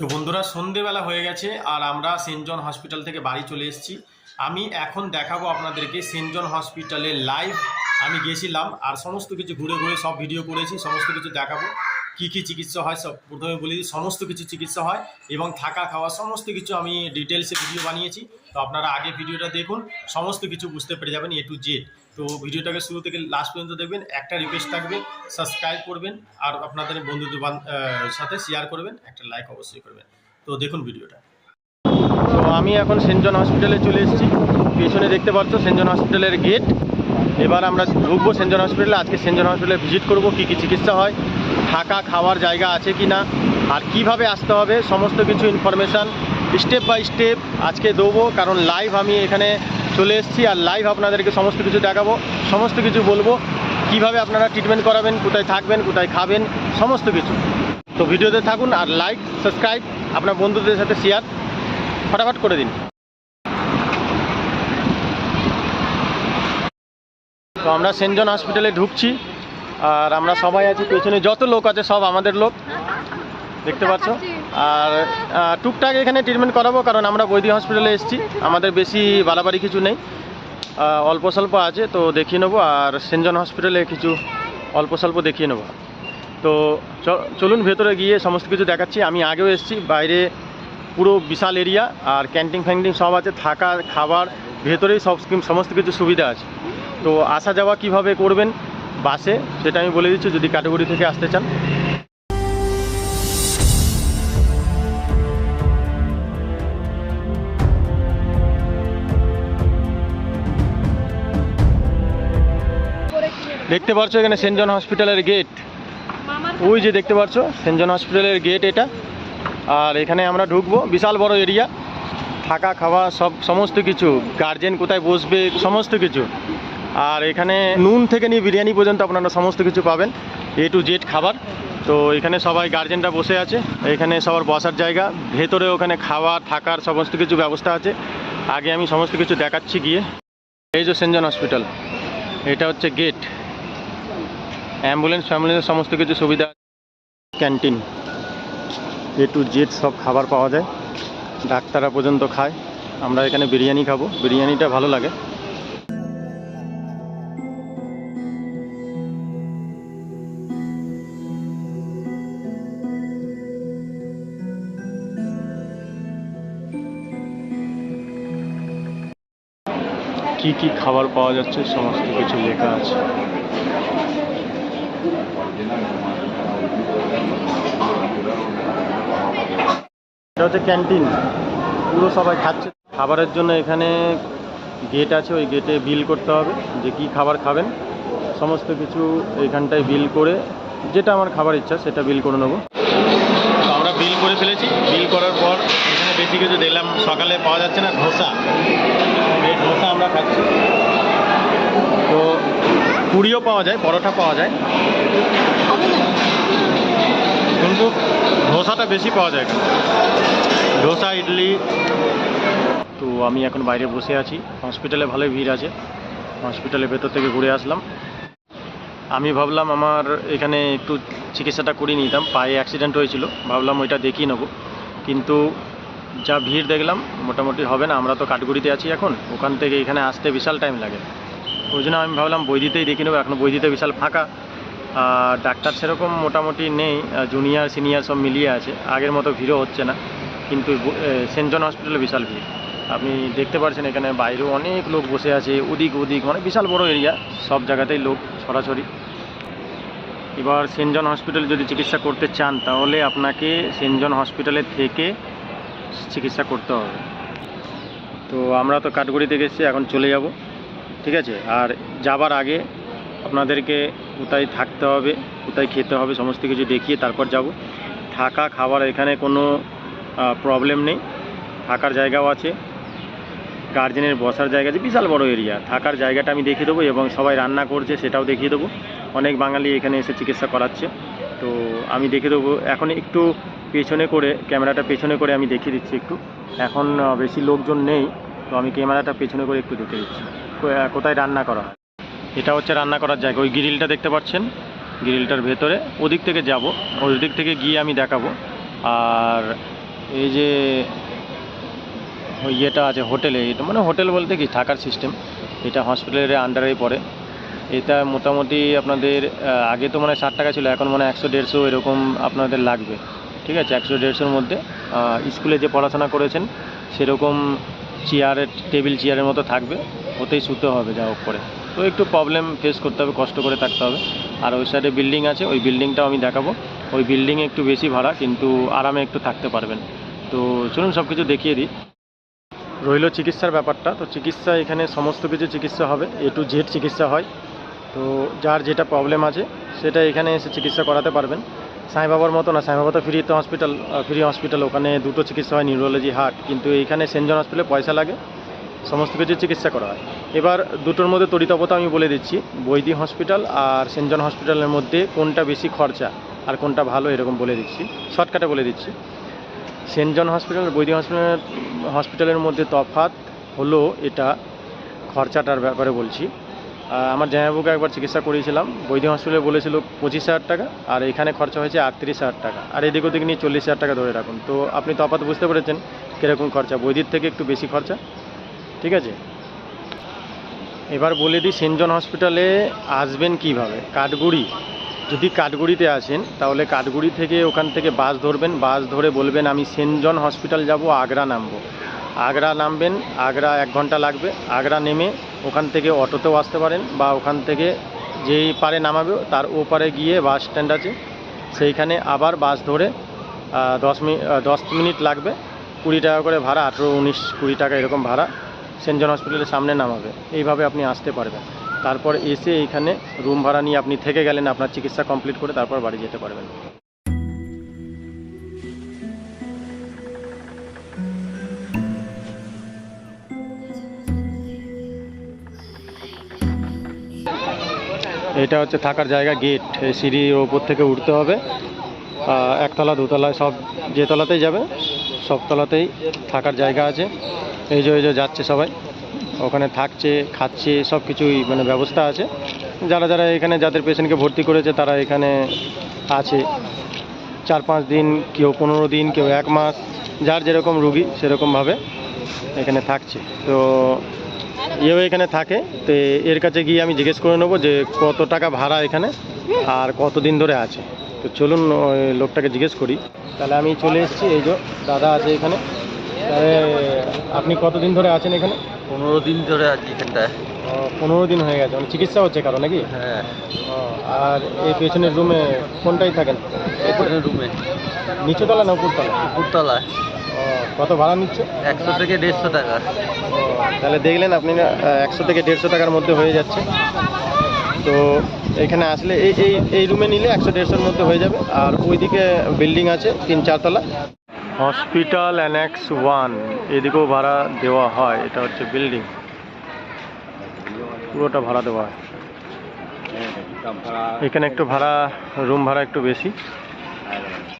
তো বন্ধুরা, সন্ধেবেলা হয়ে গেছে আর আমরা সেন্ট জন হসপিটাল থেকে বাড়ি চলে এসেছি। আমি এখন দেখাবো আপনাদেরকে সেন্ট জন হসপিটালের লাইভ আমি গেছিলাম আর সমস্ত কিছু ঘুরে ঘুরে সব ভিডিও করেছি, সমস্ত কিছু দেখাবো। কি কি চিকিৎসা হয় সব প্রথমে বলে সমস্ত কিছু চিকিৎসা হয় এবং থাকা খাওয়া সমস্ত কিছু আমি ডিটেলসে ভিডিও বানিয়েছি। তো আপনারা আগে ভিডিওটা দেখুন, সমস্ত কিছু বুঝতে পেরে যাবেন এ টু জেড তো ভিডিওটাকে শুরু থেকে লাস্ট পর্যন্ত দেখবেন। একটা রিকোয়েস্ট থাকবে সাবস্ক্রাইব করবেন আর আপনাদের বন্ধুদের বান- সাথে শেয়ার করবেন। একটা লাইক অবশ্যই করবেন। তো দেখুন ভিডিওটা। তো আমি এখন সেন্টজন হসপিটালে চলে এসেছি। পেছনে দেখতে পাচ্ছ সেন্ট জন হসপিটালের গেট এবার আমরা ঢুকবো সেন্ট জন হসপিটালে আজকে সেন্ট জন হসপিটালে ভিজিট করব, কী কী চিকিৎসা হয়, থাকা, খাওয়ার জায়গা আছে কি না আর কীভাবে আসতে হবে, সমস্ত কিছু ইনফরমেশান স্টেপ বাই স্টেপ আজকে দেবো। কারণ লাইভ আমি এখানে চলে এসেছি আর লাইভ আপনাদেরকে সমস্ত কিছু দেখাবো, সমস্ত কিছু বলব, কীভাবে আপনারা ট্রিটমেন্ট করাবেন, কোথায় থাকবেন, কোথায় খাবেন, সমস্ত কিছু। তো ভিডিওতে থাকুন আর লাইক সাবস্ক্রাইব আপনার বন্ধুদের সাথে শেয়ার ফটাফট করে দিন। তো আমরা সেন্ট জন হসপিটালে ঢুকছি, আর আমরা সবাই আছি, পেছনে যত লোক আছে সব আমাদের লোক। দেখতে পাচ্ছ? আর টুকটাক এখানে ট্রিটমেন্ট করাবো কারণ আমরা বৈদি হসপিটালে এসেছি। আমাদের বেশি বাড়াবাড়ি কিছু নেই। অল্প স্বল্প আছে, তো দেখিয়ে নেব। আর সেন্ট জন হসপিটালে কিছু অল্প স্বল্প দেখিয়ে নেব। তো চলুন ভেতরে গিয়ে সমস্ত কিছু দেখাচ্ছি। আমি আগেও এসেছি, বাইরে পুরো বিশাল এরিয়া আর ক্যান্টিন ফ্যান্টিন সব আছে, থাকা, খাবার, ভেতরেই সব সমস্ত কিছু সুবিধা আছে। তো আসা যাওয়া কীভাবে করবেন বাসে, সেটা আমি বলে দিচ্ছি, যদি ক্যাটাগরি থেকে আসতে চান। দেখতে পাচ্ছ এখানে সেন্ট জন হসপিটালের গেট? ওই যে দেখতে পাচ্ছ সেন্ট জন হসপিটালের গেট এটা। আর এখানে আমরা ঢুকবো, বিশাল বড় এরিয়া। থাকা, খাওয়া, সব, সমস্ত কিছু। গার্জেন কোথায় বসবে, সমস্ত কিছু। আর এখানে নুন থেকে নিয়ে বিরিয়ানি পর্যন্ত আপনারা সমস্ত কিছু পাবেন এ টু জেড খাবার। তো এখানে সবাই গার্জেনরা বসে আছে। এখানে সবার বসার জায়গা। ভেতরে ওখানে খাওয়া, থাকার সমস্ত কিছু ব্যবস্থা আছে। আগে আমি সমস্ত কিছু দেখাচ্ছি গিয়ে। এই যে সেন্ট জন হসপিটাল। এটা হচ্ছে গেট। অ্যাম্বুলেন্স, ফ্যাম্বুলেন্সের সমস্ত কিছু সুবিধা ক্যান্টিন এ টু জেড সব খাবার পাওয়া যায়। ডাক্তাররা পর্যন্ত খায়। আমরা এখানে বিরিয়ানি খাব। বিরিয়ানিটা ভালো লাগে। কি কি খাবার পাওয়া যাচ্ছে? সমস্ত কিছু লেখা আছে। এটা হচ্ছে ক্যান্টিন। পুরো সবাই খাচ্ছে। খাবারের জন্য এখানে গেট আছে, ওই গেটে বিল করতে হবে যে কি খাবার খাবেন। সমস্ত কিছু এইখানটায় বিল করে, যেটা আমার খাবার ইচ্ছা সেটা বিল করে নেব। আমরা বিল করে ফেলেছি। বিল করার পর এখানে বেশি কিছু দেখলাম সকালে পাওয়া যাচ্ছে না, ধোসা। এই ধোসা আমরা খাচ্ছি। পুরিও পাওয়া যায়, পরোটা পাওয়া যায়। কিন্তু ধোসাটা বেশি পাওয়া যায়। ধোসা, ইডলি। তো আমি এখন বাইরে বসে আছি। হসপিটালে ভালোই ভিড় আছে। হসপিটালের ভেতর থেকে ঘুরে আসলাম। আমি ভাবলাম আমার এখানে একটু চিকিৎসাটা করিয়ে নিতাম। পায়ে অ্যাক্সিডেন্ট হয়েছিল। ভাবলাম ওইটা দেখিয়ে নেব। কিন্তু যা ভিড় দেখলাম, মোটামুটি হবে না। আমরা তো কাঠগুড়িতে আছি এখন। ওখান থেকে এখানে আসতে বিশাল টাইম লাগে। ওই জন্য আমি ভাবলাম বৈদিতেই দেখে নেব। এখন বৈদিতে বিশাল ফাঁকা। আর ডাক্তার সেরকম মোটামুটি নেই জুনিয়র সিনিয়র সব মিলিয়ে আছে। আগের মতো ভিড়ও হচ্ছে না। কিন্তু সেন্ট জন হসপিটালে বিশাল ভিড়। আপনি দেখতে পাচ্ছেন এখানে বাইরেও অনেক লোক বসে আছে ওদিক ওদিক মানে বিশাল বড় এরিয়া। সব জায়গাতেই লোক সরাসরি। এবার সেন্ট জন হসপিটালে যদি চিকিৎসা করতে চান, তাহলে আপনাকে সেন্ট জন হসপিটালে থেকে চিকিৎসা করতে হবে। তো আমরা তো কাঠগড়ি থেকে এসেছি এখন চলে যাব। ঠিক আছে? আর যাবার আগে আপনাদেরকে কোথায় থাকতে হবে, কোথায় খেতে হবে, সমস্ত কিছু দেখিয়ে তারপর যাব। থাকা, খাবার এখানে কোনো প্রবলেম নেই। থাকার জায়গাও আছে। গার্জেনের বসার জায়গা আছে। বিশাল বড় এরিয়া থাকার জায়গাটা আমি দেখিয়ে দেবো এবং সবাই রান্না করছে সেটাও দেখিয়ে দেবো। অনেক বাঙালি এখানে এসে চিকিৎসা করাচ্ছে। তো আমি দেখিয়ে দেবো। এখন একটু পেছনে করে, ক্যামেরাটা পেছনে করে আমি দেখিয়ে দিচ্ছি একটু। এখন বেশি লোকজন নেই। তো আমি ক্যামেরাটা পেছনে করে একটু দেখে দিচ্ছি। কোথায় রান্না করা হয়? এটা হচ্ছে রান্না করার জায়গা। ওই গ্রিলটা দেখতে পাচ্ছেন? গ্রিলটার ভেতরে। ওদিক থেকে যাব। ওই দিক থেকে গিয়ে আমি দেখাবো। আর এই যে ইয়েটা আছে, হোটেলে। এটা মানে হোটেল বলতে কি? থাকার সিস্টেম এটা হসপিটালের আন্ডারেই পড়ে। এটা মোটামুটি আপনাদের আগে তো মানে ষাট টাকা ছিল। এখন মানে একশো দেড়শো এরকম আপনাদের লাগবে। ঠিক আছে? একশো দেড়শোর মধ্যে। স্কুলে যে পড়াশোনা করেছেন, সেরকম চেয়ারের, টেবিল চেয়ারের মতো থাকবে, ওতেই শুতে হবে যা হোক করে। তো একটু প্রবলেম ফেস করতে হবে, কষ্ট করে থাকতে হবে। আর ওই সাইডে বিল্ডিং আছে, ওই বিল্ডিংটাও আমি দেখাবো। ওই বিল্ডিংয়ে একটু বেশি ভাড়া, কিন্তু আরামে একটু থাকতে পারবেন। তো চলুন সব কিছু দেখিয়ে দিই। রইল চিকিৎসার ব্যাপারটা। তো চিকিৎসা এখানে সমস্ত কিছু চিকিৎসা হবে। এ টু জেড চিকিৎসা হয়। তো যার যেটা প্রবলেম আছে, সেটা এখানে এসে চিকিৎসা করাতে পারবেন। সাই বাবার মতো না সাই বাবা তো ফ্রিতে হসপিটাল ফ্রি হসপিটাল ওখানে দুটো চিকিৎসা হয় নিউরোলজি হার্ট কিন্তু এইখানে সেন্ট জন হসপিটালে পয়সা লাগে, সমস্ত কিছু চিকিৎসা করা হয়। এবার দুটোর মধ্যে তরিতপতা আমি বলে দিচ্ছি বৈদি হসপিটাল আর সেন্ট জন হসপিটালের মধ্যে কোনটা বেশি খরচা আর কোনটা ভালো এরকম বলে দিচ্ছি শর্টকাটে বলে দিচ্ছি। সেন্ট জন হসপিটাল বৈদিক হসপিটালের হসপিটালের মধ্যে তফাৎ হলো এটা খরচাটার ব্যাপারে বলছি। আমার জামাইবাবুকে একবার চিকিৎসা করিয়েছিলাম। বৈদিক হসপিটালে বলেছিল পঁচিশ হাজার টাকা আর এখানে খরচা হয়েছে আটত্রিশ হাজার টাকা। আর এদিক ওদিক নিয়ে চল্লিশ হাজার টাকা ধরে রাখুন। তো আপনি তো তফাৎ বুঝতে পেরেছেন কীরকম খরচা। বৈদিক থেকে একটু বেশি খরচা। ঠিক আছে? এবার বলে দিই সেন্ট জন হসপিটালে আসবেন কীভাবে? কাঠগুড়ি। যদি কাঠগুড়িতে আসেন, তাহলে কাঠগুড়ি থেকে ওখান থেকে বাস ধরবেন। বাস ধরে বলবেন, আমি সেন্ট জন হসপিটাল যাব, আগ্রা নামবো। আগ্রা নামবেন, আগ্রা এক ঘণ্টা লাগবে। আগ্রা নেমে ওখান থেকে অটোতেও আসতে পারেন বা ওখান থেকে যেই পারে নামাবে তার ওপারে গিয়ে বাস স্ট্যান্ড আছে। সেইখানে আবার বাস ধরে দশ মিনিট দশ মিনিট লাগবে। কুড়ি টাকা করে ভাড়া, আঠেরো, উনিশ, কুড়ি টাকা এরকম ভাড়া সেন্ট জন হসপিটালের সামনে নামাবে। এইভাবে আপনি আসতে পারবেন। তারপর এসে এইখানে রুম ভাড়া নিয়ে আপনি থেকে গেলেন, আপনার চিকিৎসা কমপ্লিট করে তারপর বাড়ি যেতে পারবেন। এটা হচ্ছে থাকার জায়গা গেট এই সিঁড়ির ওপর থেকে উঠতে হবে। একতলা, দুতলায় সব যে তলাতেই যাবে, সব তলাতেই থাকার জায়গা আছে। এই যে এই যে যাচ্ছে সবাই, ওখানে থাকছে, খাচ্ছে, সব কিছুই মানে ব্যবস্থা আছে। যারা যারা এখানে, যাদের পেশেন্টকে ভর্তি করেছে, তারা এখানে আছে। চার, পাঁচ দিন, কেউ পনেরো দিন, কেউ এক মাস, যার যেরকম রুগী, সেরকমভাবে এখানে থাকছে। তো এও এখানে থাকে। তো এর কাছে গিয়ে আমি জিজ্ঞেস করে নেব যে কত টাকা ভাড়া এখানে আর কতদিন ধরে আছে। তো চলুন লোকটাকে জিজ্ঞেস করি। তাহলে আমি চলে এসেছি, এই যে দাদা আছে এখানে। আপনি কতদিন ধরে আছেন এখানে? পনেরো দিন ধরে আছি এখানটায়। পনেরো দিন হয়ে গেছে মানে চিকিৎসা হচ্ছে কারও নাকি? হ্যাঁ। ও, আর এই পেছনের রুমে কোনটাই থাকেন? রুমে। নিচুতলা না উপরতলা? উপরতলায়। ও, কত ভাড়া নিচ্ছে? একশো থেকে দেড়শো টাকা। তাহলে দেখলেন আপনি একশো থেকে দেড়শো টাকার মধ্যে হয়ে যাচ্ছে। তো এখানে আসলে এই এই এই রুমে নিলে একশো দেড়শোর মধ্যে হয়ে যাবে। আর ওইদিকে বিল্ডিং আছে তিন চারতলা। হসপিটাল অ্যানেক্স ওয়ান এদিকেও ভাড়া দেওয়া হয় এটা হচ্ছে বিল্ডিং। পুরোটা ভাড়া দেওয়া হয়। এখানে একটু ভাড়া রুম ভাড়া একটু বেশি।